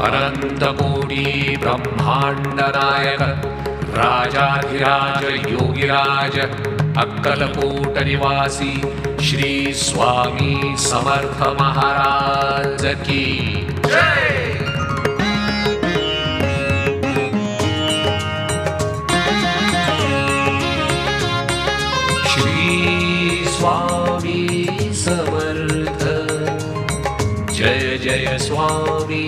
अनन्तकोटी ब्रह्माण्डनायक, राजाधिराज, योगिराज, अक्कलकोटनिवासी श्री स्वामी समर्थ महाराज की। स्वामी समर्थ, जय जय स्वामी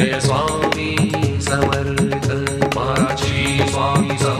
जय स्वामी समर्थ महाराज स्वामी समर्थ